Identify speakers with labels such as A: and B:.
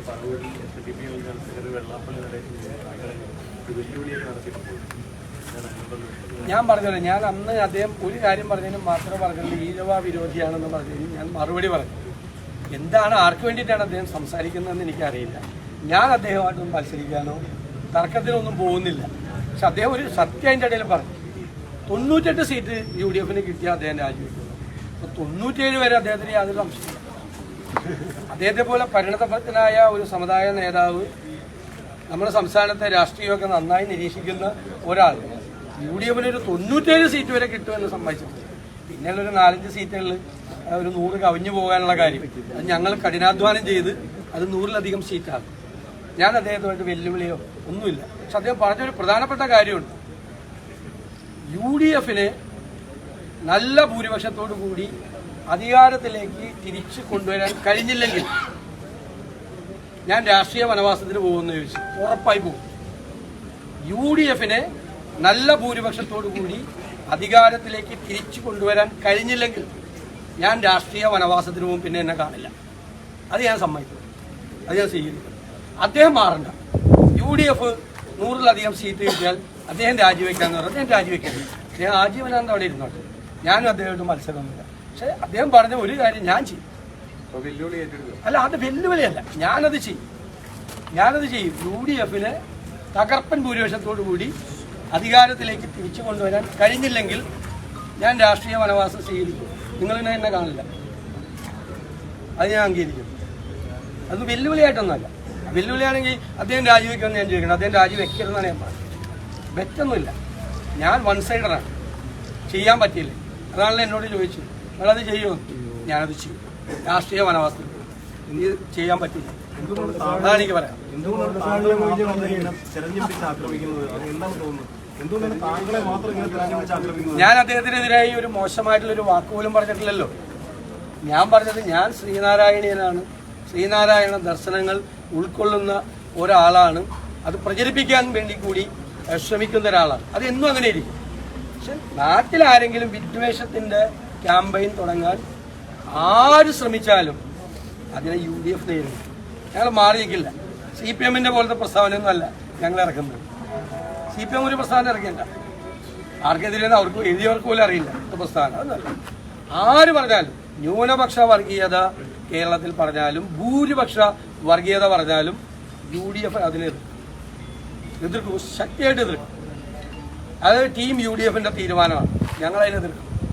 A: ഇന്നലെ പറവൂരിൽ S D Vellappally ഒരു വെല്ലുവിളിയൊക്കെ നടത്തിയിട്ടുണ്ട്. ഞാൻ
B: പറഞ്ഞല്ലോ ഞാൻ അന്ന് അദ്ദേഹം ഒരു കാര്യം പറഞ്ഞതിനും മാത്രം പറഞ്ഞത് ഈരവ വിരോധിയാണെന്ന് പറഞ്ഞതിന് ഞാൻ മറുപടി പറഞ്ഞു. എന്താണ് ആർക്ക് വേണ്ടിയിട്ടാണ് അദ്ദേഹം സംസാരിക്കുന്നതെന്ന് എനിക്കറിയില്ല. ഞാൻ അദ്ദേഹമായിട്ടൊന്നും മത്സരിക്കാനോ തർക്കത്തിനൊന്നും പോകുന്നില്ല. പക്ഷെ അദ്ദേഹം ഒരു സത്യം അതിന്റെ ഇടയിൽ പറഞ്ഞു. തൊണ്ണൂറ്റെട്ട് സീറ്റ് യു ഡി എഫിന് കിട്ടിയ അദ്ദേഹം രാജിവെക്കുന്നു. അപ്പോൾ തൊണ്ണൂറ്റേഴ് വരെ അദ്ദേഹത്തിന് യാതൊരു സംശയമില്ല അദ്ദേഹത്തെ പോലെ പരിണതഭക്തനായ ഒരു സമുദായ നേതാവ് നമ്മുടെ സംസ്ഥാനത്തെ രാഷ്ട്രീയമൊക്കെ നന്നായി നിരീക്ഷിക്കുന്ന ഒരാൾ യു ഡി എഫിന് ഒരു തൊണ്ണൂറ്റേഴ് സീറ്റ് വരെ കിട്ടുമെന്ന് സമ്മതിച്ചിട്ടുണ്ട്. പിന്നെയുള്ള ഒരു നാലഞ്ച് സീറ്റുകളിൽ ഒരു നൂറ് കവിഞ്ഞു പോകാനുള്ള കാര്യം. അത് ഞങ്ങൾ കഠിനാധ്വാനം ചെയ്ത് അത് നൂറിലധികം സീറ്റാണ്. ഞാൻ അദ്ദേഹത്തുമായിട്ട് വെല്ലുവിളിയോ ഒന്നുമില്ല. പക്ഷെ അദ്ദേഹം പറഞ്ഞൊരു പ്രധാനപ്പെട്ട കാര്യമുണ്ട്. യു ഡി എഫിന് നല്ല ഭൂരിപക്ഷത്തോടു കൂടി അധികാരത്തിലേക്ക് തിരിച്ചു കൊണ്ടുവരാൻ കഴിഞ്ഞില്ലെങ്കിൽ ഞാൻ രാഷ്ട്രീയ വനവാസത്തിന് പോകുമെന്ന് ചോദിച്ചു. ഉറപ്പായി പോകും. യു ഡി എഫിനെ നല്ല ഭൂരിപക്ഷത്തോടു കൂടി അധികാരത്തിലേക്ക് തിരിച്ചു കൊണ്ടുവരാൻ കഴിഞ്ഞില്ലെങ്കിൽ ഞാൻ രാഷ്ട്രീയ വനവാസത്തിന് പോകും പിന്നെ എന്നെ കാണില്ല. അത് ഞാൻ സമ്മതിക്കും. അത് ഞാൻ സ്വീകരിക്കും. അദ്ദേഹം മാറണ്ട. യു ഡി എഫ് നൂറിലധികം സീറ്റ് കിട്ടിയാൽ അദ്ദേഹം രാജിവെക്കാന്ന് പറഞ്ഞാൽ അദ്ദേഹം രാജിവെക്കരുത് അദ്ദേഹം ആജീവനാന്ത അവിടെ ഇരുന്നോട്ടെ. ഞാനും അദ്ദേഹമായിട്ട് മത്സരമൊന്നുമില്ല. പക്ഷേ അദ്ദേഹം പറഞ്ഞ ഒരു കാര്യം ഞാൻ ചെയ്യും. അല്ല അത് വെല്ലുവിളിയല്ല. ഞാനത് ചെയ്യും. ഞാനത് ചെയ്യും. യു ഡി എഫിന് തകർപ്പൻ ഭൂരിപക്ഷത്തോടു കൂടി അധികാരത്തിലേക്ക് തിരിച്ചു കൊണ്ടുവരാൻ കഴിഞ്ഞില്ലെങ്കിൽ ഞാൻ രാഷ്ട്രീയ വനവാസം സ്വീകരിക്കും. നിങ്ങളിനെ എന്നെ കാണില്ല. അത് ഞാൻ അംഗീകരിക്കും. അത് വെല്ലുവിളിയായിട്ടൊന്നുമല്ല. വെല്ലുവിളിയാണെങ്കിൽ അദ്ദേഹം രാജിവെക്കുമെന്ന് ഞാൻ ചോദിക്കണം. അദ്ദേഹം രാജിവെക്കരുതെന്നാണ് ഞാൻ പറഞ്ഞത്. വെറ്റൊന്നുമില്ല ഞാൻ വൺ സൈഡറാണ് ചെയ്യാൻ പറ്റിയില്ല. അതാണല്ലോ എന്നോട് ചോദിച്ചു നിങ്ങളത് ചെയ്യുമോ ഞാനത് ചെയ്യും. രാഷ്ട്രീയ വനവാസത്തിൽ ഇനി ചെയ്യാൻ പറ്റില്ല. അതാണ് എനിക്ക് പറയാം ഞാൻ അദ്ദേഹത്തിനെതിരായി ഒരു മോശമായിട്ടുള്ളൊരു വാക്ക് പോലും പറഞ്ഞിട്ടില്ലല്ലോ. ഞാൻ പറഞ്ഞത് ഞാൻ ശ്രീനാരായണീയനാണ്. ശ്രീനാരായണ ദർശനങ്ങൾ ഉൾക്കൊള്ളുന്ന ഒരാളാണ്. അത് പ്രചരിപ്പിക്കാൻ വേണ്ടി കൂടി ശ്രമിക്കുന്ന ഒരാളാണ്. അത് എന്നും അങ്ങനെ ഇരിക്കും. പക്ഷെ നാട്ടിലാരെങ്കിലും വിദ്വേഷത്തിന്റെ ക്യാമ്പയിൻ തുടങ്ങാൻ ആര് ശ്രമിച്ചാലും അതിനെ യു ഡി എഫ് നേരിടും. ഞങ്ങൾ മാറി സി പി എമ്മിന്റെ പോലത്തെ പ്രസ്താവനയൊന്നുമല്ല ഞങ്ങൾ ഇറക്കുന്നത്. സി പി എം ഒരു പ്രസ്താവന ഇറക്കിയല്ല ആർക്കെതിരെ അവർക്ക് എഴുതിയവർക്ക് പോലും അറിയില്ല. പ്രസ്താവന അതല്ല ആര് പറഞ്ഞാലും ന്യൂനപക്ഷ വർഗീയത കേരളത്തിൽ പറഞ്ഞാലും ഭൂരിപക്ഷ വർഗീയത പറഞ്ഞാലും യു ഡി എഫ് അതിനെ എതിർക്കും. ശക്തിയായിട്ട് എതിർക്കും. അത് ടീം യു ഡി എഫിന്റെ തീരുമാനമാണ്. എതിർക്കും.